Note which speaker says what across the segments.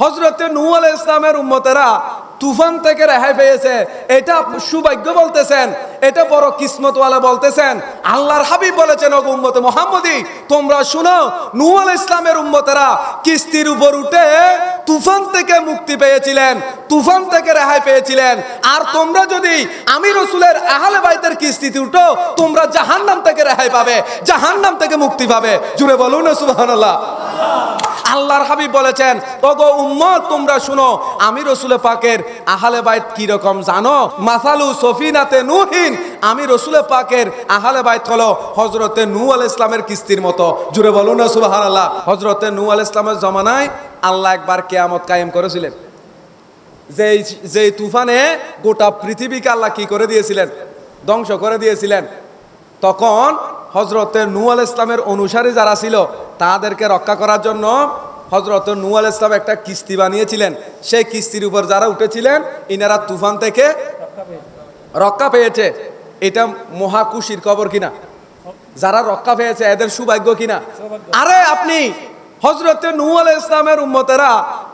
Speaker 1: হজরতে নূ ইসলামের উম্মতেরা তুফান থেকে রেহাই পেয়েছে। এটা সুভাগ্য বলতেছেন। এটা বড় কিসমতওয়ালা বলতেছেন, আল্লাহর হাবিব বলেছেন ও উম্মতে মোহাম্মদি, তোমরা শুনো নূ আল ইসলামের উম্মতেরা কিস্তির উপর উঠে তুফান থেকে মুক্তি পেয়েছিলেন, তুফান থেকে রেহাই পেয়েছিলেন। আর তোমরা যদি আমি রসুলের আহলে বাইতের কিস্তিতে উঠো, তোমরা জাহান্নাম থেকে রেহাই পাবে, জাহান্নাম থেকে মুক্তি পাবে। জুড়ে বলুন না, সুবহানাল্লাহ। আল্লাহর হাবিব বলেছেন, ওগো উম্মত, তোমরা শুনো, আমি রসুলে পাকের আহলে বাইত কি রকম জানো? মাসালু সফিনাতে নুহিন আমি রসুলে পাকের আহলে বাইত হলো হজরতে নূ আল ইসলামের কিস্তির মতো। জুড়ে বলুন না সুবহানাল্লাহ। হজরতে নূ আল ইসলামের জমানায় আল্লাহ একবার কেয়ামত কায়েম করেছিলেন। যেই যেই তুফানে গোটা পৃথিবীকে আল্লাহ কি করে দিয়েছিলেন? ধ্বংস করে দিয়েছিলেন। তখন হজরতে নু আল ইসলামের অনুসারী যারা ছিল, তাদেরকে রক্ষা করার জন্য হজরত নু আল ইসলাম একটা কিস্তি বানিয়েছিলেন। সেই কিস্তির উপর যারা উঠেছিলেন, ইনারা তুফান থেকে রক্ষা পেয়েছে। এটা মহাকুশির খবর কিনা? যারা রক্ষা পেয়েছে, এদের সৌভাগ্য কিনা? আরে আপনি হজরত নুয়াল ইসলামের উম্মতেরা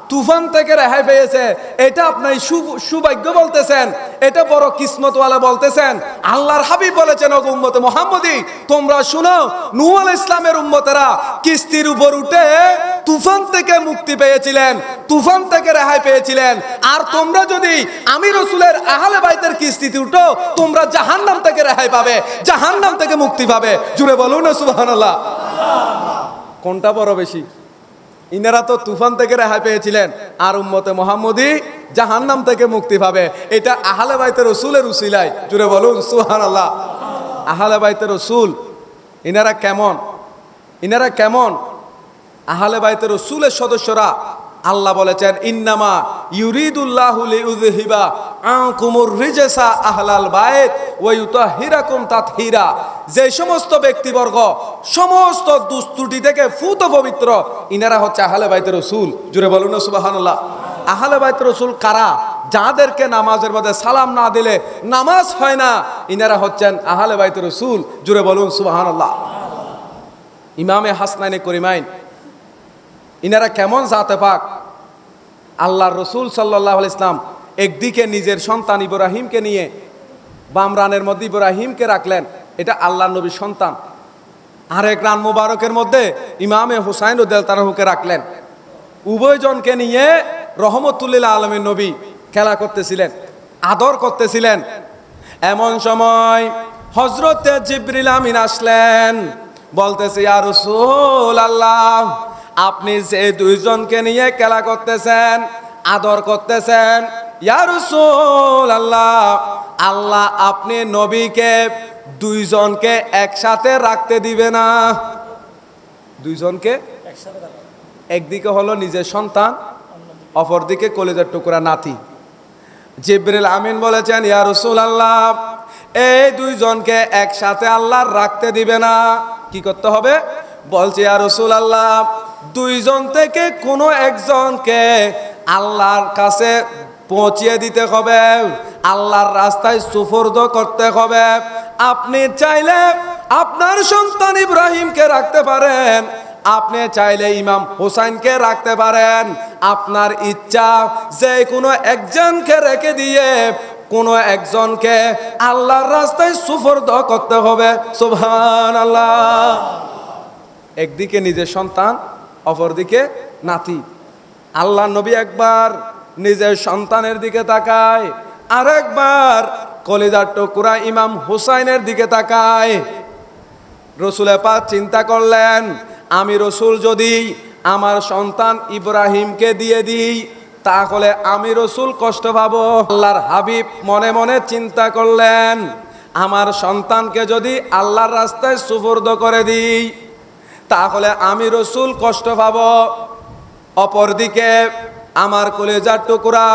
Speaker 1: তুফান থেকে রেহাই পেয়েছে। এটা আপনার সু- সৌভাগ্য বলতেছেন, এটা বড় কিসমতওয়ালা বলতেছেন। আল্লাহর হাবিব বলেছেন ও উম্মতে মোহাম্মদি, তোমরা শুনো নূ আল ইসলামের উম্মতেরা কিস্তির উপর উঠে তুফান থেকে মুক্তি পেয়েছিলেন, তুফান থেকে রেহাই পেয়েছিলেন। আর তোমরা যদি আমি রসুলের আহলে বাইতের কিস্তিতে উঠো, তোমরা জাহান্নাম থেকে রেহাই পাবে, জাহান্নাম থেকে মুক্তি পাবে। জুড়ে বলুন সুবহানাল্লাহ। কোনটা বড় বেশি? ইনারা তো তুফান থেকে রেহাই পেয়েছিলেন। আর উম্মতে মোহাম্মদী জাহান্নাম থেকে মুক্তি পাবে। এটা আহালে বাইতে রসুলের উসিলাই জুড়ে বলুন সুহান আল্লাহ আহালে বাইতে রসুল, ইনারা কেমন? ইনারা কেমন? আহালে বাইতে রসুলের সদস্যরা আল্লাহ বলেছেন, ইন্নামা ইউরিদুল্লাহ লিউযহিবা আনকুমুর রিজসা আহলাল বাইত ওয়া ইউতাহিরাকুম তাতহিরা। যে সমস্ত ব্যক্তিবর্গ, সমস্ত দুস্তুটি থেকে ফুত পবিত্র, ইনারা হচ্ছে আহলে বাইতে রসুল। জুড়ে বলুন না, সুবহানাল্লাহ। আহলে বাইতে রসুল কারা? যাদেরকে নামাজের মধ্যে সালাম না দিলে নামাজ হয় না, ইনারা হচ্ছেন আহলে বাইতে রসুল। জুড়ে বলুন, সুবহানাল্লাহ। ইমামে হাসনাইনে করিমাইন ইনারা কেমন জাতে পাক? আল্লাহর রসুল সাল্লাহ ইসলাম একদিকে নিজের সন্তান ইব্রাহিমকে নিয়ে, বামরানের মধ্যে ইব্রাহিমকে রাখলেন, এটা আল্লাহ নবীর সন্তান। আরেক রান মুবারকের মধ্যে ইমামে হুসাইন ও দেলতারাহুকে রাখলেন। উভয়জনকে নিয়ে রহমতুল্লিল্লাহ আলমের নবী খেলা করতেছিলেন, আদর করতেছিলেন। এমন সময় হজরত জিব্রিল আমিন আসলেন, বলতেছে আর রসুল আল্লাহ আপনি যে দুইজনকে নিয়ে খেলা করতেছেন, আদর করতেছেন, ইয়া রসুল আল্লাহ আল্লাহ আপনি নবীকে দুইজনকে একসাথে রাখতে দিবে না। দুইজনকে? একদিকে হলো নিজের সন্তান, অপরদিকে কলেজের টুকরা নাতি। জিব্রিল আমিন বলেছেন, ইয়া রসুল আল্লাহ এই দুইজনকে একসাথে আল্লাহ রাখতে দিবে না। কি করতে হবে? বলছে, ইয়া রসুল আল্লাহ দুইজন থেকে কোনো একজনকে আল্লাহর কাছে পৌঁছিয়ে দিতে হবে, আল্লাহর রাস্তায় সুফর্দ করতে হবে। আপনি চাইলে আপনার সন্তান ইব্রাহিমকে রাখতে পারেন, আপনি চাইলে ইমাম হোসাইনকে রাখতে পারেন। আপনার ইচ্ছা যে কোনো একজনকে রেখে দিয়ে কোনো একজনকে আল্লাহর রাস্তায় সুফর্দ করতে হবে। সুবহান আল্লাহ একদিকে নিজের সন্তান অপরদিকে নাতি। আল্লাহ নবী একবার নিজের সন্তানের দিকে তাকায় আর একবার কলিজার টুকরা ইমাম হুসাইনের দিকে তাকায়। রসুলে পাক চিন্তা করলেন, আমি রসুল যদি আমার সন্তান ইব্রাহিমকে দিয়ে দিই, তাহলে আমি রসুল কষ্ট পাবো। আল্লাহর হাবিব মনে মনে চিন্তা করলেন, আমার সন্তানকে যদি আল্লাহর রাস্তায় সুফর্দ করে দিই তাহলে আমি রসুল কষ্ট পাব। অপরদিকে আমার কলেজার টুকরা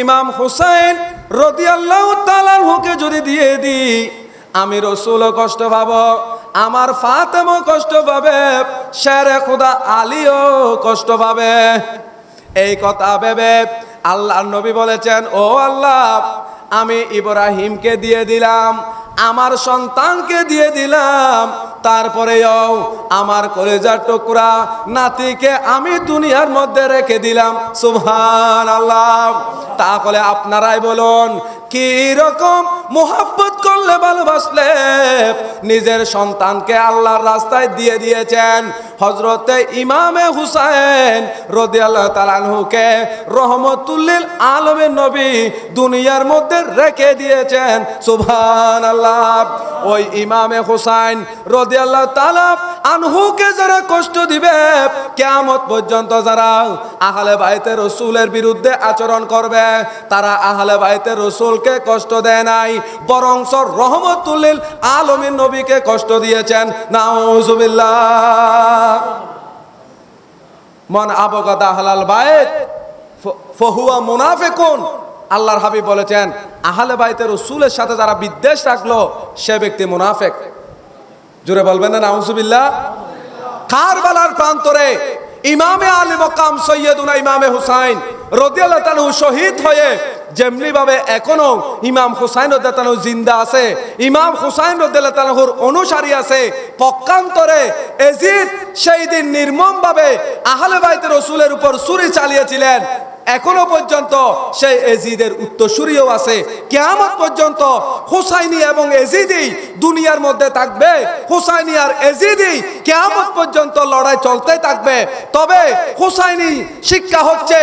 Speaker 1: ইমাম হুসাইন রদিয়াল্লাহু তাআলার হুকে যদি দিয়ে দিই, আমি রসুলও কষ্ট পাব, আমার ফাতেমও কষ্ট পাবে, শেরে খুদা আলীও কষ্ট পাবে। এই কথা ভেবে আল্লাহ নবী বলেছেন, ও আল্লাহ, আমি ইব্রাহিমকে দিয়ে দিলাম আমার সন্তানকে দিয়ে দিলাম। তারপরেও আমার কলেজার টুকরা নাতিকে আমি দুনিয়ার মধ্যে রেখে দিলাম। সুবহান আল্লাহ তাহলে আপনারাই বলুন কি রকম মোহাব্বত ভালোবাসলে নিজের সন্তানকে আল্লাহর রাস্তায় দিয়ে দিয়েছেন। হজরতে ইমামে হুসাইন রদি আল্লাহ তালানহুকে রহমতুল্লিল আলমের নবী দুনিয়ার মধ্যে রেখে দিয়েছেন। সুবহান আল্লাহ ওই ইমামে হুসাইন রদি আল্লাহ তালা আনহুকে যারা কষ্ট দিবে কেমত পর্যন্ত যারা আহলে বাইতে রসুলের বিরুদ্ধে আচরণ করবে, তারা আহলে বাইতে রসুলকে কষ্ট দেয় নাই বরং রহমতুল্লিল আলমীর নবীকে কষ্ট দিয়েছেন। নাউজুবিল্লাহ। মন আবগদা হালাল বাইত, ফ- ফহুয়া মুনাফিকুন। আল্লাহর হাবিব বলেছেন, আহলে বাইতে রসুলের সাথে যারা বিদ্বেষ রাখল, সে ব্যক্তি মুনাফেক। জোরে বলবেন না, নাউজুবিল্লাহ? কারবালার প্রান্তরে ইমামে আলী মকাম সৈয়দুনা ইমামে হুসাইন রদিয়াল্লাহ শহীদ হয়ে যেমনি ভাবে এখনও ইমাম হুসাইন রদিয়াল্লাহু জিন্দা আছে, ইমাম হুসাইন রদিয়াল্লাহ অনুসারী আছে, পক্ষান্তরে এজিদ সেই দিন নির্মম ভাবে আহলে বাইতের রসুলের উপর ছুরি চালিয়েছিলেন। এখনও পর্যন্ত সেই এজিদের উত্তরসূরিও আছে। কেয়ামত পর্যন্ত হুসাইনি এবং এজিদি দুনিয়ার মধ্যে থাকবে। হুসাইনি আর এজিদি কেয়ামত পর্যন্ত লড়াই চলতে থাকবে। তবে হুসাইনি শিক্ষা হচ্ছে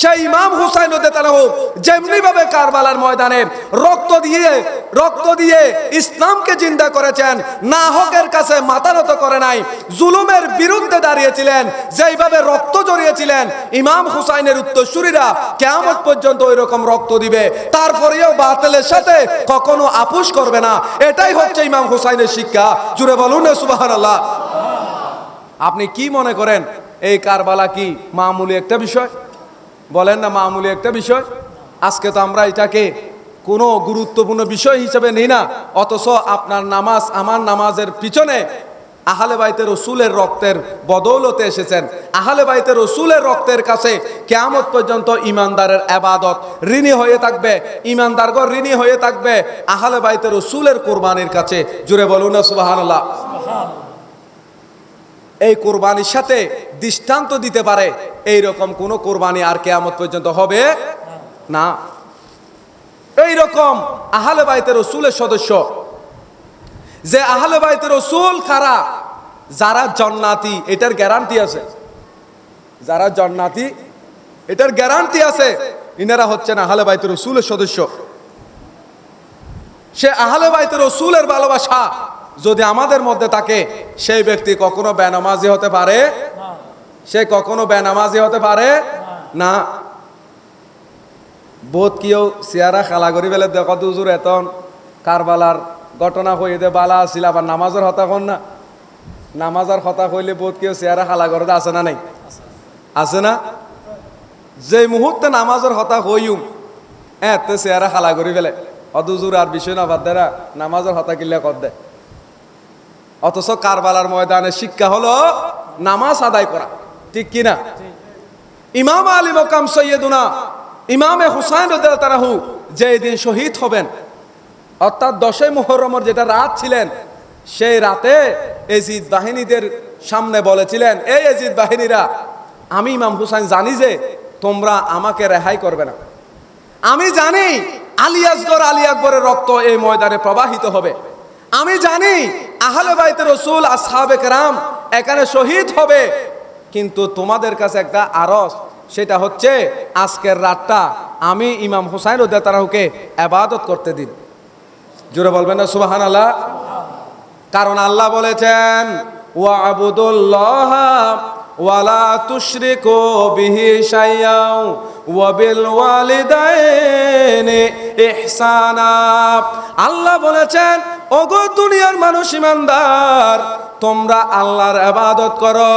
Speaker 1: সেই ইমাম হুসাইন তালাহু যেমনি ভাবে কারবালার ময়দানে রক্ত দিয়ে রক্ত দিয়ে ইসলামকে জিন্দা করেছেন, না হকের কাছে মাথা নত করে নাই, জুলুমের বিরুদ্ধে দাঁড়িয়েছিলেন, যেইভাবে রক্ত জড়িয়েছিলেন, ইমাম হুসাইনের উত্তরসূরিরা কেমন পর্যন্ত ওই রকম রক্ত দিবে, তারপরেও বাতিলের সাথে কখনো আপুস করবে না, এটাই হচ্ছে ইমাম হুসাইনের শিক্ষা। জুড়ে বলুন সুবহানাল্লাহ। আপনি কি মনে করেন, এই কারবালা কি মামুলি একটা বিষয়? বলেন না মামুলি, একটা বিষয়। আজকে তো আমরা এটাকে কোনো গুরুত্বপূর্ণ বিষয় হিসেবে নিই না, অথচ আপনার নামাজ আমার নামাজের পিছনে আহলে বাইতে রসুলের রক্তের বদৌলতে এসেছেন। আহলে বাইতে রসুলের রক্তের কাছে কেয়ামত পর্যন্ত ইমানদারের আবাদত ঋণী হয়ে থাকবে ইমানদারগর ঋণী হয়ে থাকবে আহলে বাইতে রসুলের কোরবানির কাছে। জুড়ে বলুন সুবাহান্লাহ এই কোরবানির সাথে দৃষ্টান্ত দিতে পারে। এই রকম কোন কোরবানি আর কেয়ামত পর্যন্ত হবে না। এই রকম আহলে বাইতের রসুলের সদস্য, যে আহলে বাইতের রসুল কারা যারা জন্নাতি, এটার গ্যারান্টি আছে। যারা জন্নাতি, এটার গ্যারান্টি আছে। ইনারা হচ্ছেন আহলে বাইতের রসুলের সদস্য। সে আহলে বাইতের রসুলের ভালোবাসা যদি আমাদের মধ্যে থাকে, সেই ব্যক্তি কখনো বেনামাজি হতে পারে? সে কখনো বেনামাজি হতে পারে? না। বোধ কিও সিয়ারা খালা করি বেলে দেখো দুজুর এতন কারবালার ঘটনা হয়ে দে বালা আসিল আবার নামাজের হতা কন না? নামাজের হতা কইলে বোধ কিও সিয়ারা খালা করে আছে না নাই? আছে না? যে মুহূর্তে নামাজের হতা হইম এত সিয়ারা খালা করি বেলে অদুজুর আর বিষয় না বাদ দেরা, নামাজের হতা কিল্লে কর দে অথচ কারবালার ময়দানে শিক্ষা হলো নামাজ আদায় করা। ঠিক কিনা? ইমাম আলী মকাম সৈয়দুনা, ইমামে হুসাইন তারাহু যে দিন শহীদ হবেন, অর্থাৎ দশই মোহরমর যেটা রাত ছিলেন, সেই রাতে এজিদ বাহিনীদের সামনে বলেছিলেন, এই এজিদ বাহিনীরা, আমি ইমাম হুসাইন জানি যে তোমরা আমাকে রেহাই করবে না। আমি জানি আলী আসগর আলী আকবরের রক্ত এই ময়দানে প্রবাহিত হবে। আমি জানি আহলে বাইতে রসুল আর সাহাবেক রাম এখানে শহীদ হবে। কিন্তু তোমাদের কাছে একটা আরস, সেটা হচ্ছে আজকের রাতটা আমি ইমাম হুসাইন উদ্দাতারাহুকে আবাদত করতে দিন জোরে বলবেন না সুবাহান আল্লাহ কারণ আল্লাহ বলেছেন, ওয়া আবুদুল্লাহ ওয়ালা তুশরিকু বিহি শাইয়াও ওয়া বিল ওয়ালিদাইনি ইহসানা। আল্লাহ বলেছেন, ওগো দুনিয়ার মানুষ ইমানদার, তোমরা আল্লাহর ইবাদত করো,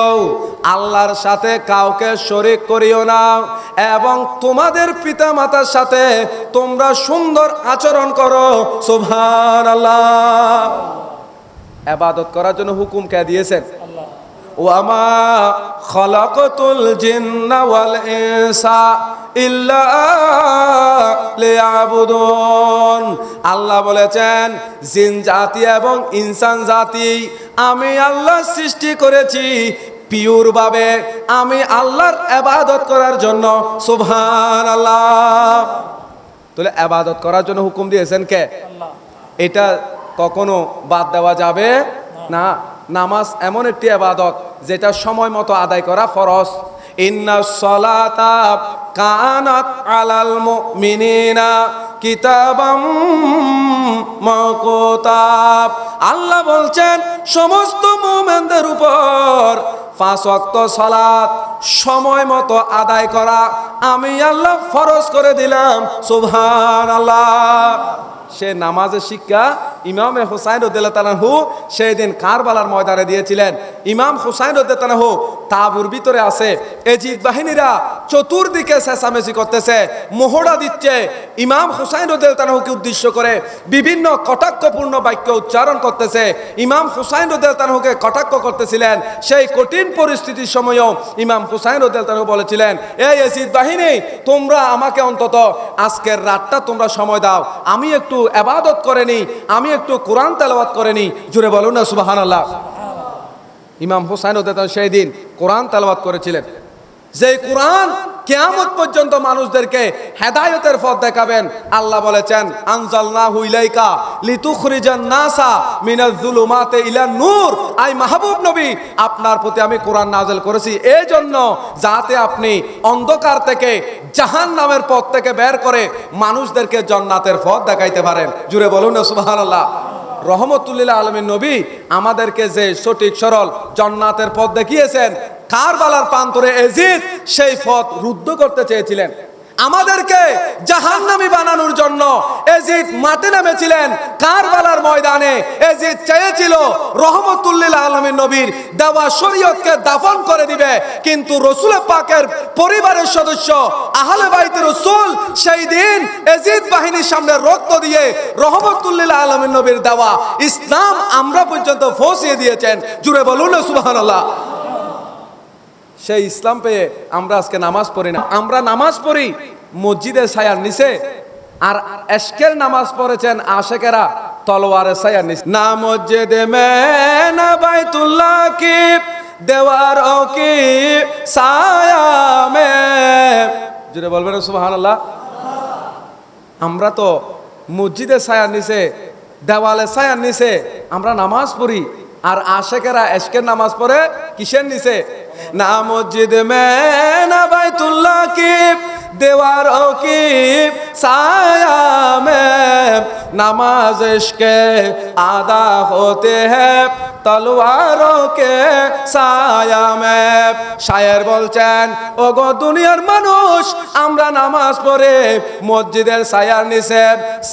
Speaker 1: আল্লাহর সাথে কাউকে শরিক করিও না এবং তোমাদের পিতা মাতার সাথে তোমরা সুন্দর আচরণ করো। সুবহানাল্লাহ। আবাদত করার জন্য হুকুম কে দিয়েছেন? ওয়ামা খলাকতুল জিন্না ওয়াল ইনসা ইল্লা লিয়াবুদুন। আল্লাহ বলেছেন জিন জাতি এবং ইনসান জাতি আমি আল্লাহ সৃষ্টি করেছি পিওর ভাবে আমি আল্লাহর আবাদত করার জন্য। সুবহান আল্লাহ তাহলে আবাদত করার জন্য হুকুম দিয়েছেন কে? এটা কখনো বাদ দেওয়া যাবে না। নামাজ এমন একটি আবাদত, যেটা সময় মতো আদায় করা ফরজ। ইন্না সলাতা কানাত আলাল মুমিনিনা কিতাবাম মাওকুতাব আল্লাহ বলছেন, সমস্ত মুমিনদের উপর পাঁচ ওয়াক্ত সালাত, সময় মতো আদায় করা। আমি আল্লাহ ফরজ করে দিলাম সুবহান আল্লাহ সে নামাজের শিক্ষা ইমামে হুসাইন রদ্দাহু সেই দিন কারবালার ময়দানে দিয়েছিলেন। ইমাম হুসাইন রদ্দাহু তাবুর ভিতরে আছে। এজিদ বাহিনীরা চতুর্দিকে চেঁচামেচি করতেছে, মোহরা দিচ্ছে। ইমাম হুসাইন রদ্দাহকে উদ্দেশ্য করে বিভিন্ন কটাক্ষপূর্ণ বাক্য উচ্চারণ করতেছে। ইমাম হুসাইন রদ্দাহকে কটাক্ষ করতেছিলেন। সেই কঠিন পরিস্থিতির সময়ও ইমাম হুসাইন রদ্দাহু বলেছিলেন, এই এজিদ বাহিনী, তোমরা আমাকে অন্তত আজকের রাতটা তোমরা সময় দাও। আমি একটু আবাদত করে নি আমি একটু কোরআন তেলাওয়াত করেনি। জুড়ে বলুন না সুবাহান আল্লাহ ইমাম হুসাইন সেই দিন কোরআন তেলাওয়াত করেছিলেন। যে কোরআন কেয়ামত পর্যন্ত মানুষদেরকে হেদায়তের পথ দেখাবেন। আল্লাহ বলেছেন আনজালনা হুইলাইকা লিতুখরিজান নাসা মিনাজ জুলুমাতে ইলা নূর। আই মাহবুব নবী, আপনার প্রতি আমি কোরআন নাজেল করেছি। এই জন্য যাতে আপনি অন্ধকার থেকে জাহান নামের পথ থেকে বের করে মানুষদেরকে জান্নাতের পথ দেখাইতে পারেন। জুড়ে বলুন সুবহানাল্লাহ। রহমতুল্লাহ আলমীর নবী আমাদেরকে যে সঠিক, সরল জন্নাতের পথ দেখিয়েছেন কারবালার প্রান্তরে এজিদ সেই পথ রুদ্ধ করতে চেয়েছিলেন। আমাদেরকে জাহান্নামী বানানোর জন্য এজিদ মাঠে নেমেছিলেন। কারবালার ময়দানে এজিদ চেয়েছিল রহমতুল্লিল আলমীর নবীর দেওয়া শরীয়তকে দাফন করে দিবে। কিন্তু রসুল পাকের পরিবারের সদস্য আহলে বাইতে রসুল সেই দিন এজিদ বাহিনীর সামনে রক্ত দিয়ে রহমতুল্লিল আলমীর নবীর দেওয়া ইসলাম আমরা পর্যন্ত ফসিয়ে দিয়েছেন। জুড়ে বলুন সুবাহান্লাহ সেই ইসলাম পেয়ে আমরা আজকে নামাজ পড়ি না। আমরা নামাজ পড়ি মসজিদের ছায়ার নিচে। আর এশকের নামাজ পড়েছেন আশেকেরা তলোয়ারের ছায়ার নিচে। না মসজিদে মে না বাইতুল্লাহ কি, দেওয়ার কি ছায়া মে জুড়ে বলবেন আমরা তো মসজিদের ছায়ার নিচে দেওয়ালে ছায়ার নিচে আমরা নামাজ পড়ি। আর আশেকেরা এশকের নামাজ পড়ে কিসের নিচে? না মসজিদ মে না বাইতুল্লাহ কি দেওয়ার কি ছায়া মে নামাজ ইশকে আদা হতে হ্যাঁ তলোয়ারোं के ছায়া মে শায়ের বলছেন ও গো দুনিয়ার মানুষ, আমরা নামাজ পড়ে মসজিদের ছায়ার নিচে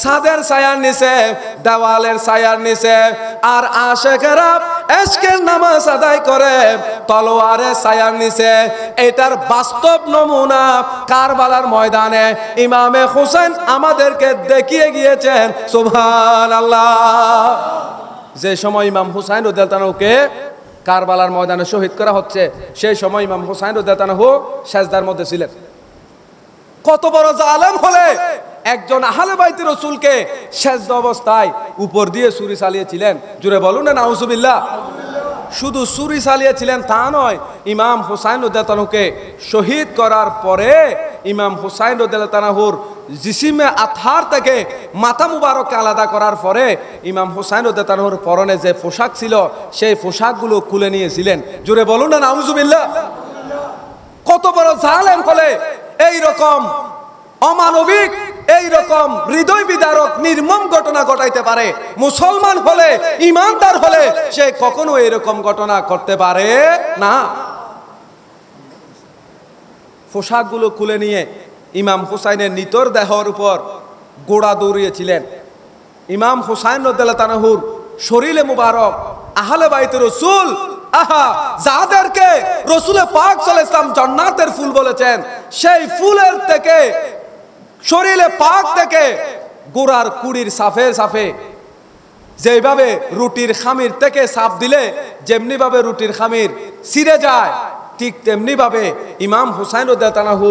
Speaker 1: সাদের ছায়ার নিচে, দেওয়ালের ছায়ার নিচে, আর আশেকেরা এশকের নামাজ আদায় করে তলোয়ারের ছায়ার নিচে। এটার বাস্তব নমুনা কারবালার ময়দানে ইমামে হোসেন আমাদেরকে দেখিয়ে গিয়েছেন সুবহান আল্লাহ যে সময় ইমাম হুসাইন উদ্দালতানহুকে কারবালার ময়দানে শহীদ করা হচ্ছে, সেই সময় ইমাম হুসাইন উদ্দালতানহু সেজদার মধ্যে ছিলেন। কত বড় জালেম হলে একজন আহলে বাইতের রসুলকে সেজদ অবস্থায় উপর দিয়ে ছুরি চালিয়েছিলেন। জুড়ে বলুন না, নাউজুবিল্লাহ। শুধু ছুরি চালিয়েছিলেন তা নয়, ইমাম হুসাইন উদ্দালতানহুকে শহীদ করার পরে ইমাম হুসাইন উদ্দালতানাহুর জিসিমে আথার থেকে মাথা মুবারককে আলাদা করার পরে ইমাম হুসাইন উদ্দালতানহুর পরনে যে পোশাক ছিল, সেই পোশাকগুলো খুলে নিয়েছিলেন। জুড়ে বলুন না, নাউজুবিল্লাহ। কত বড় জালেম হলে এই রকম অমানবিক এই রকম হৃদয় বিদারক, নির্মম ঘটনা ঘটাইতে পারে। মুসলমান হলে, ইমানদার হলে সে কখনো এরকম ঘটনা করতে পারে না। পোশাকগুলো খুলে নিয়ে ইমাম হুসাইনের নিতর দেহর উপর গোড়া দৌড়িয়েছিলেন। ইমাম হুসাইন রদ্দাল্লাহ তানাহুর শরীরে মুবারক, আহলে বাইতে রসুল, আহা, যাদেরকে রসুলে পাক আলাইহি ইসলাম জান্নাতের ফুল বলেছেন, সেই ফুলের থেকে, শরীরে পাক থেকে গোড়ার কুড়ির সাফে সাফে যেভাবে রুটির খামির থেকে সাপ দিলে যেমনি ভাবে রুটির খামির ছিঁড়ে যায়, ঠিক তেমনি ভাবে ইমাম হুসাইন উদ্দাতানাহু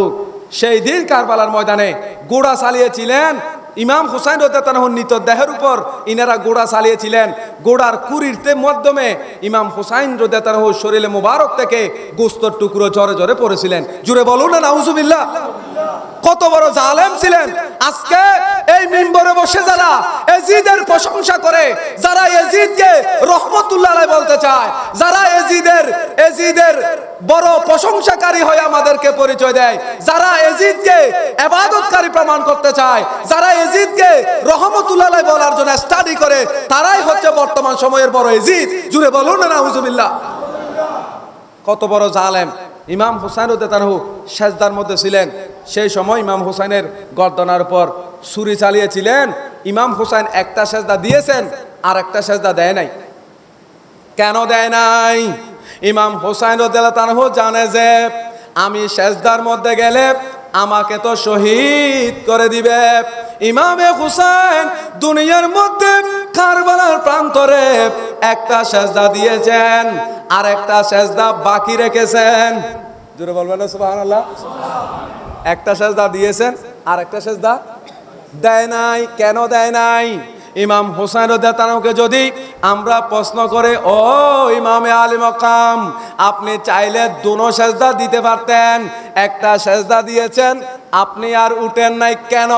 Speaker 1: সেই দিন কারবালার ময়দানে গোড়া চালিয়েছিলেন ইমাম হুসাইন রদাতানহর নিত দেহের উপর। ইনারা গোড়া চালিয়েছিলেন। গোড়ার কুরিরতে মাধ্যমে ইমাম হুসাইন রদাতানহ শরীরে মুবারক থেকে গোস্তর টুকরো জরে জরে পড়েছিলেন। জুড়ে বলুন না, নাউজুবিল্লাহ। কত বড় জালেম ছিলেন। আজকে এই মিম্বরে বসে যারা এজিদের প্রশংসা করে, যারা এজিদকে রহমতুল্লাহ বলতে চায়, যারা এজিদের এজিদের বড় প্রশংসাকারী হয়ে আমাদেরকে পরিচয় দেয়। যারা এজিদকে এবাদতকারী প্রমাণ করতে চায়, যারা এজিদকে রহমতুল্লাহ বলার জন্য স্টাডি করে, তারাই হচ্ছে বর্তমান সময়ের বড় এজিদ। জুড়ে বলুন না, নাউজুবিল্লাহ। কত বড় জালেম। ইমাম হুসাইন উদ্দানহু সেজদার মধ্যে ছিলেন। সেই সময় ইমাম হুসাইনের গর্দনার উপর ছুরি চালিয়েছিলেন। ইমাম হুসাইন একটা সেজদা দিয়েছেন আর একটা সেজদা দেয় নাই। কেন দেয় নাই? ইমাম হুসাইন তানহু জানে যে আমি সেজদার মধ্যে গেলে আমাকে তো শহীদ করে দিবে। ইমামে হুসাইন দুনিয়ার মধ্যে কারবালার প্রান্তরে একটা সেজদা দিয়েছেন আর একটা সেজদা বাকি রেখেছেন। জোরে বলবেন সুবহানাল্লাহ। একটা সেজদা দিয়েছেন আর একটা সেজদা দেয় নাই। কেন দেয় নাই? ইমাম হোসেন রদাতানকে যদি আমরা প্রশ্ন করে, ও ইমামে আলী মকাম আপনি চাইলে দুনো সেজদা দিতে পারতেন, একটা সেজদা দিয়েছেন, আপনি আর উঠেন নাই কেন?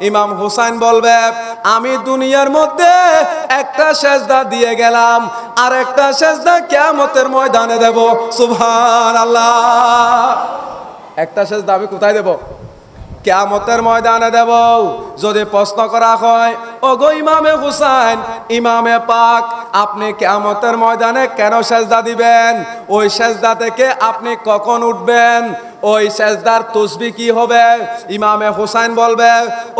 Speaker 1: ইমাম হুসাইন বলবে, আমি দুনিয়ার মধ্যে একটা সেজদা দিয়ে গেলাম, আর একটা সেজদা কেমতের ময়দানে দেব। সুভান আল্লাহ একটা সেজদা আমি কোথায় দেব? কেয়ামতের ময়দানে দেব। যদি প্রশ্ন করা হয় ও গো ইমামে হুসাইন, ইমামে পাক, আপনি কেয়ামতের ময়দানে কেন সেজদা দিবেন? ওই সেজদা থেকে আপনি কখন উঠবেন? ওই সেজদার তসবি কি হবে? ইমামে হুসাইন বলবে,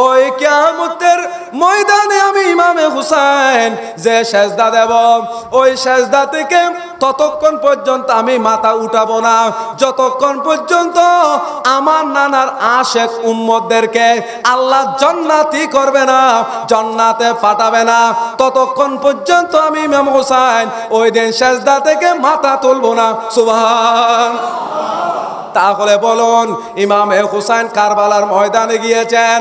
Speaker 1: ওই কেয়ামতের ময়দানে আমি ইমামে হুসাইন যে সেজদা দেব, ওই সেজদা থেকে ততক্ষণ পর্যন্ত আমি মাথা উঠাবো না। যতক্ষণ পর্যন্ত আমার নানার আশেক উম্মতদেরকে আল্লাহ জন্নাতি করবে না, জন্নাতে ফাটাবে না, ততক্ষণ পর্যন্ত আমি ইমাম হুসাইন ওই দিন সেজদা থেকে মাথা তুলবো না। সুবহান তাহলে বলুন, ইমামে হুসাইন কারবালার ময়দানে গিয়েছেন।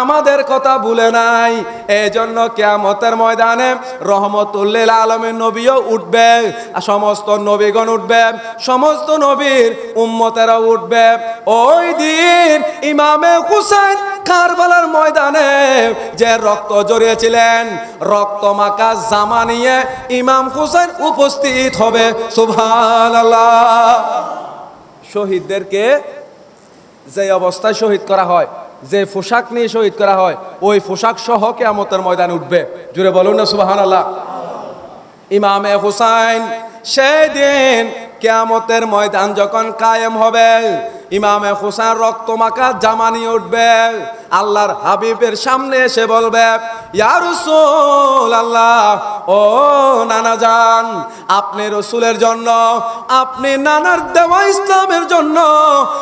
Speaker 1: আমাদের কথা ভুলে নাই। এই জন্য কেয়ামতের ময়দানে রহমতুল্লিল আলমের নবীও উঠবে, সমস্ত নবীগণ উঠবে, সমস্ত নবীর উম্মতেরা উঠবে। ওই দিন ইমামে হুসাইন কারবালার ময়দানে যে রক্ত জড়িয়েছিলেন, রক্ত মাকা জামা নিয়ে ইমাম হুসাইন উপস্থিত হবে। সুবহানাল্লাহ। শহীদদেরকে যে অবস্থায় শহীদ করা হয়, যে পোশাক নিয়ে শহীদ করা হয়, ওই পোশাক সহ কেয়ামতের ময়দানে উঠবে। জুড়ে বলুন না সুবাহান আল্লাহ ইমামে হুসাইন সেদিন কেয়ামতের ময়দান যখন কায়েম হবে ইমামে হুসাইন রক্ত মাখা জামা নিয়ে উঠবে। আল্লাহর হাবিবের সামনে এসে বলবে, ইয়া আল্লাহ ও নানা যান আপনি রসুলের জন্য, আপনি নানার দেওয়া ইসলামের জন্য,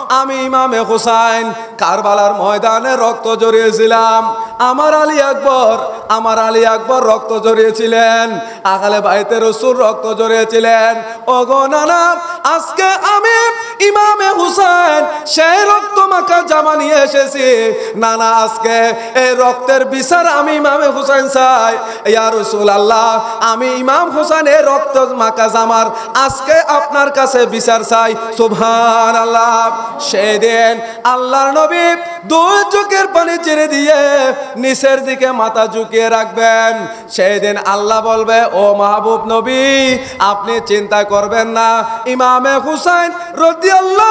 Speaker 1: আমি ইমামে হুসাইন কারবালার ময়দানে রক্ত জড়িয়েছিলাম। আমার আলী আকবর, আমার আলী আকবর রক্ত জড়িয়েছিলেন। আকালে বাইতে রসুল রক্ত জড়িয়েছিলেন। ও গো নানা, আজকে ইমামে হুসাইন, সেই রক্ত মাখা জামা নিয়ে এসেছি। নানা, আজকে এই রক্তের বিচার আমি ইমামে চাই। রসুল আল্লাহ আমি ইমাম হুসাইনের রক্ত মাখা জামার আজকে আপনার কাছে বিচার চাই। সুবহান আল্লাহ সেদিন আল্লাহর নবী দুই চোখের পানি দিয়ে নিচের দিকে মাথা ঝুঁকিয়ে রাখবেন। সেই দিন আল্লাহ বলবে, ও মাহবুব নবী, আপনি চিন্তা করবেন না। ইমামে হুসাইন রদি আল্লাহ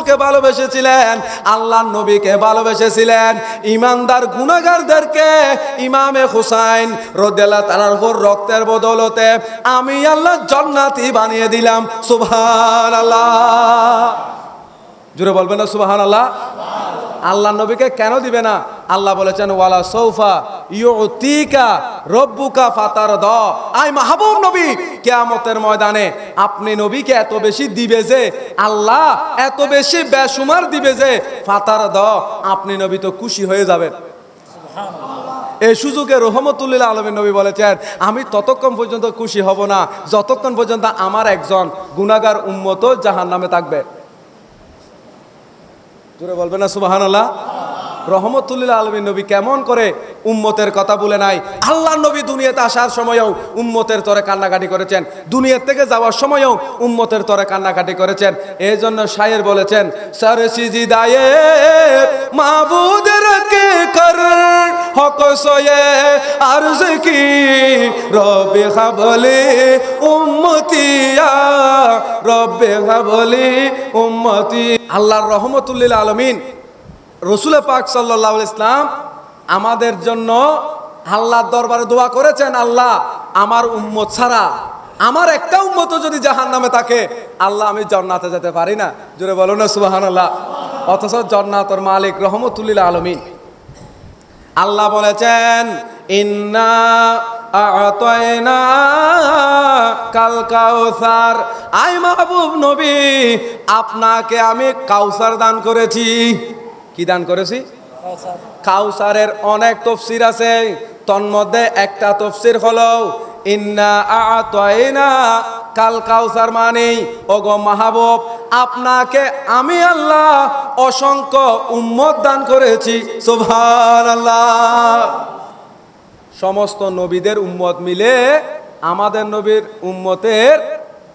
Speaker 1: রসুলকে ভালোবেসেছিলেন আল্লাহ নবীকে ভালোবেসেছিলেন, ইমানদার গুণাগারদেরকে ইমামে হুসাইন রদেলা তানার রক্তের বদলতে আমি আল্লাহ জন্নাতি বানিয়ে দিলাম। সুবহান আল্লাহ জুড়ে বলবেন না সুবাহান আল্লাহ আল্লাহ নবীকে কেন দিবে না? আল্লাহ বলেছেন, ওয়ালা সৌফা ইউতিকা রব্বুকা ফাতার দ আই মাহবুব নবী কিয়ামতের ময়দানে আপনি নবীকে এত বেশি দিবে যে আল্লাহ এত বেশি বেসুমার দিবে যে ফাতার দ আপনি নবী তো খুশি হয়ে যাবেন। এই সুযোগে রহমতুল্লাহ আলমী নবী বলেছেন আমি ততক্ষণ পর্যন্ত খুশি হব না যতক্ষণ পর্যন্ত আমার একজন গুনাগার উন্মত জাহান নামে থাকবে। জোরে বলবে না সুবাহান আল্লাহ রহমতুল্লাহ আলমী নবী কেমন করে উম্মতের কথা বলে নাই? আল্লাহ নবী দুনিয়াতে আসার সময়ও উম্মতের তরে কান্নাকাটি করেছেন। দুনিয়ার থেকে যাওয়ার সময়ও উম্মতের তরে কান্নাকাটি করেছেন। এই জন্য শায়ের বলেছেন, সর সিজিদায়ে মাবুদের কে কর, হক সোয়ে আরজ কি? রবে খাবলি উম্মতিয়া রবে খাবলি উম্মতি। আল্লাহর রহমতুল্লিল আলমিন রসুল পাক সাল্লাহ ইসলাম আমাদের জন্য আল্লাহর দরবারে দোয়া করেছেন, আল্লাহ, আমার উম্মত ছাড়া আমার একটা উম্মত যদি জাহান নামে থাকে, আল্লাহ আমি জন্নাতে যেতে পারি না। জোরে বলো না সুবাহান আল্লাহ অথচ জন্নাতর মালিক রহমতুল্লিল আলমিন। আল্লাহ বলেছেন, ইন্না আতয়না কাল কাউসার। আই মাহবুব নবী, আপনাকে আমি কাউসার দান করেছি। কি দান করেছি? কাউসারের অনেক তফসির আছে তন্মধ্যে একটা তফসির হলো ইন্না আতয়না কাল কাউসার মানে ওগো মাহবুব আপনাকে আমি আল্লাহ অসংখ্য উম্মত দান করেছি সুভান আল্লাহ সমস্ত নবীদের উম্মত মিলে আমাদের নবীর উম্মতের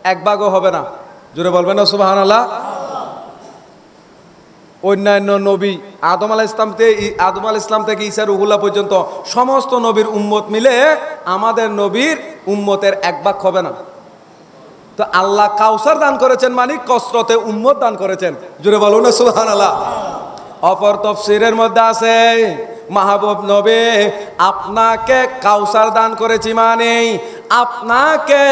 Speaker 1: এক ভাগও হবে না। জুড়ে বলবেন না সুবাহান আল্লাহ অন্যান্য নবী আদম আলাহ ইসলাম থেকে আদম আল ইসলাম থেকে ঈসা রুহুল্লাহ পর্যন্ত সমস্ত নবীর উম্মত মিলে আমাদের নবীর উম্মতের এক ভাগ হবে না। তো আল্লাহ কাউসার দান করেছেন মানে কসরতে উম্মত দান করেছেন। জুড়ে বলুন না সুহান আল্লাহ অপর তফসিরের মধ্যে আছে, মাহবুব নবে, আপনাকে কাউসার দান করেছি মানে আপনাকে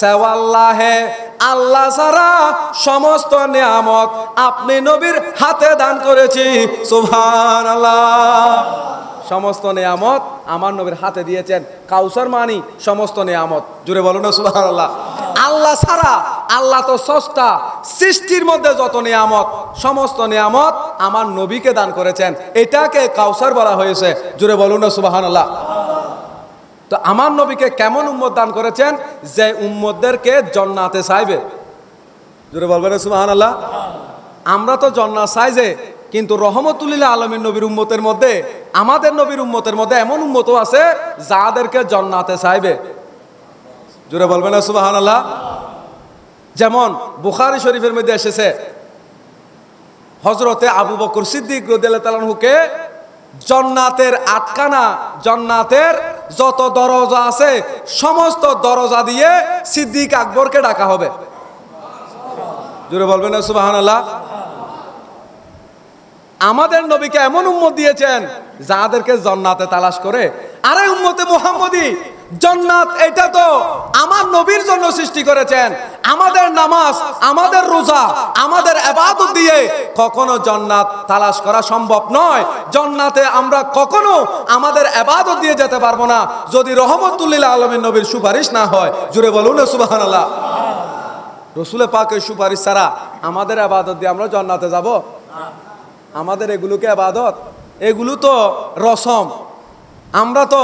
Speaker 1: সেওয়াল্লাহে আল্লাহ সারা সমস্ত নিয়ামত আপনি নবীর হাতে দান করেছি। সুভান সমস্ত নিয়ামত আমার নবীর হাতে দিয়েছেন। কাউসার মানি, সমস্ত নিয়ামত। জুড়ে বলো না সুবাহ আল্লাহ আল্লাহ ছাড়া, আল্লাহ তো সস্তা। সৃষ্টির মধ্যে যত নিয়ামত, সমস্ত নিয়ামত আমার নবীকে দান করেছেন। এটাকে কাউসার বলা হয়েছে। জুড়ে বলুন না সুবাহ আল্লাহ তো আমার নবীকে কেমন উম্মত দান করেছেন? যে উম্মতদেরকে জন্নাতে চাইবে। জুড়ে বলবেন সুবাহান আল্লাহ আমরা তো জন্নাত চাই যে, কিন্তু রহমতুল্লাহ আলমীর নবীর উম্মতের মধ্যে, আমাদের নবীর উম্মতের মধ্যে এমন উম্মতও আছে যাদেরকে জন্নাতে চাইবে। জুড়ে বলবেন সুবাহান আল্লাহ যেমন বুখারি শরীফের মধ্যে এসেছে হজরতে আবু বকর সিদ্দিক রদিয়াল্লাহ তালানহুকে জন্নাতের আটকানা জন্নাতের যত দরজা আছে, সমস্ত দরজা দিয়ে সিদ্দিক আকবরকে ডাকা হবে। বলবেন সুবাহান আমাদের নবীকে এমন উম্মত দিয়েছেন, যাদেরকে জন্নাতে তালাশ করে আরে উম্মতে মোহাম্মদী জন্নাত, এটা তো আমার নবীর জন্য সৃষ্টি করেছেন। আমাদের নামাজ, আমাদের রোজা, আমাদের আবাদত দিয়ে কখনো জন্নাত তালাশ করা সম্ভব নয়। জন্নাতে আমরা কখনো আমাদের আবাদত দিয়ে যেতে পারব না। যদি রহমতুল্লিল্লাহ আলমের নবীর সুপারিশ না হয়, জুড়ে বলুন সুবাহান আল্লাহ রসুলে পাকের সুপারিশ ছাড়া আমাদের আবাদত দিয়ে আমরা জন্নাতে যাব? আমাদের এগুলোকে আবাদত? এগুলো তো রসম। আমরা তো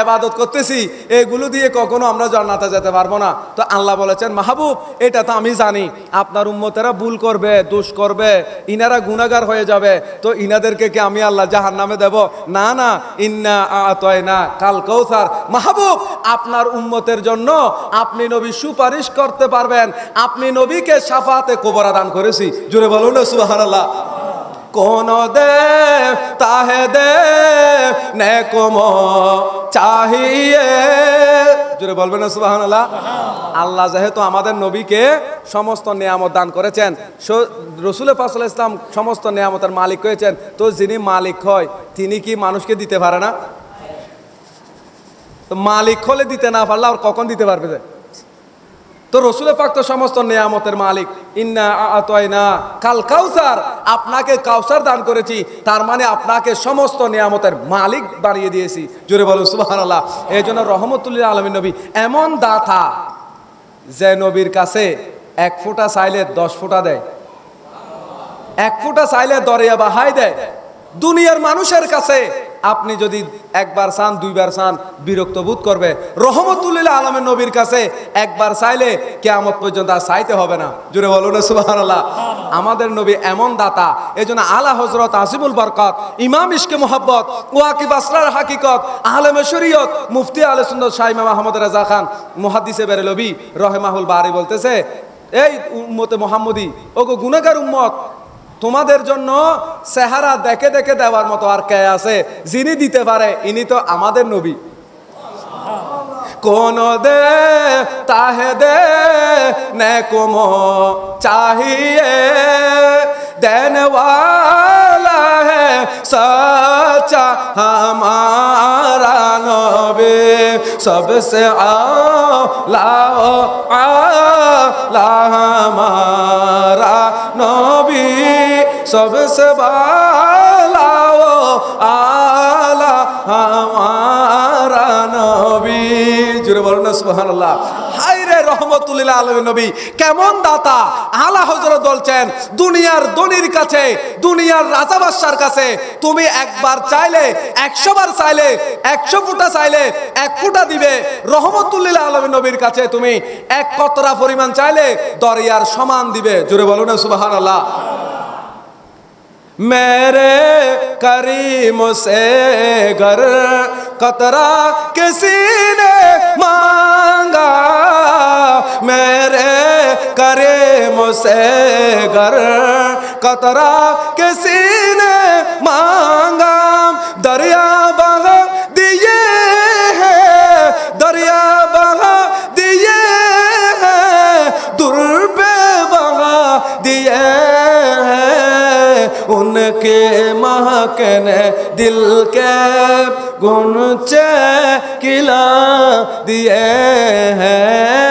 Speaker 1: এবাদত করতেছি, এগুলো দিয়ে কখনো আমরা জান্নাতে যেতে পারব না। তো আল্লাহ বলেছেন, মাহবুব, এটা তো আমি জানি, আপনার উম্মতেরা ভুল করবে, দোষ করবে, ইনারা গুনাগার হয়ে যাবে, তো ইনাদেরকে কি আমি আল্লাহ জাহান নামে দেব? না না, ইন্না আতয় না কাল কৌসার মাহবুব, আপনার উম্মতের জন্য আপনি নবী সুপারিশ করতে পারবেন, আপনি নবীকে সাফাতে কোবরা দান করেছি। জুড়ে বলুন না, সুবহানাল্লাহ। কোন দে তাহে দে নে কম চাহিয়ে। জুড়ে বলবেন না সুবাহ আল্লাহ যেহেতু আমাদের নবীকে সমস্ত নিয়ামত দান করেছেন রসুল ফাসল ইসলাম সমস্ত নিয়ামতের মালিক হয়েছেন, তো যিনি মালিক হয়, তিনি কি মানুষকে দিতে পারে না? তো মালিক হলে দিতে না পারলে আর কখন দিতে পারবে যে? তো রসুলে পাক তো সমস্ত নিয়ামতের মালিক। ইন্না আতয়না কাল কাউসার। আপনাকে কাউসার দান করেছি, তার মানে আপনাকে সমস্ত নিয়ামতের মালিক বানিয়ে দিয়েছি। জোরে বলো সুবহানাল্লাহ। এই জন্য রহমতুল্লাহ আলমী নবী, এমন দাতা যে নবীর কাছে এক ফোঁটা চাইলে দশ ফোঁটা দেয়, এক ফোঁটা চাইলে দরিয়া বাহাই দেয়। দুনিয়ার মানুষের কাছে আপনি যদি একবার চান, দুইবার চান, বিরক্ত বোধ করবে। রহমতুল্লাহ আলমের নবীর কাছে একবার চাইলে কেয়ামত পর্যন্ত আর চাইতে হবে না। জুড়ে বলুন সুবহানাল্লাহ। আমাদের নবী এমন দাতা এই জন্য আলা হজরত আসিমুল বরকত, ইমাম ইশকে মোহাব্বত, ওয়াকিব আসরার হাকিকত, আহলেমে শরীয়ত, মুফতি আলে সুন্দর শাহ ইমাম আহমদ রাজা খান, মুহাদ্দিসে বেরেলবি রহেমাহুল বারি বলতেছে, এই উম্মতে মোহাম্মদী, ওগো গুনাগার উম্মত, তোমাদের জন্য সেহারা দেখে দেখে দেওয়ার মতো আর কে আছে? যিনি দিতে পারে, ইনি তো আমাদের নবী। কোন দে, তাহে দে, নেকুম চাহিয়ে। দেন হে সচা হামারা নবে। সবসে আলাও আলা হামারা নবী। সবসে ভালাও আলা আমারা নবী জুড়ে বলুন না সুবহানাল্লাহ হাইরে রহমতুল্লিল আলমী নবী কেমন দাতা? আলা হজরত বলছেন, দুনিয়ার দনির কাছে, দুনিয়ার রাজা কাছে তুমি একবার চাইলে, একশো বার চাইলে, একশো ফুটা চাইলে, এক ফুটা দিবে। রহমতুল্লিল আলমী নবীর কাছে তুমি এক কতরা পরিমাণ চাইলে, দরিয়ার সমান দিবে। জুড়ে বলুন সুবাহান আল্লাহ میرے کریم سے گر قطرہ کسی نے مانگا؟ میرے کریم سے گر قطرہ کسی نے مانگا؟ دریا उनके महकने दिल के गुनचे खिला दिए हैं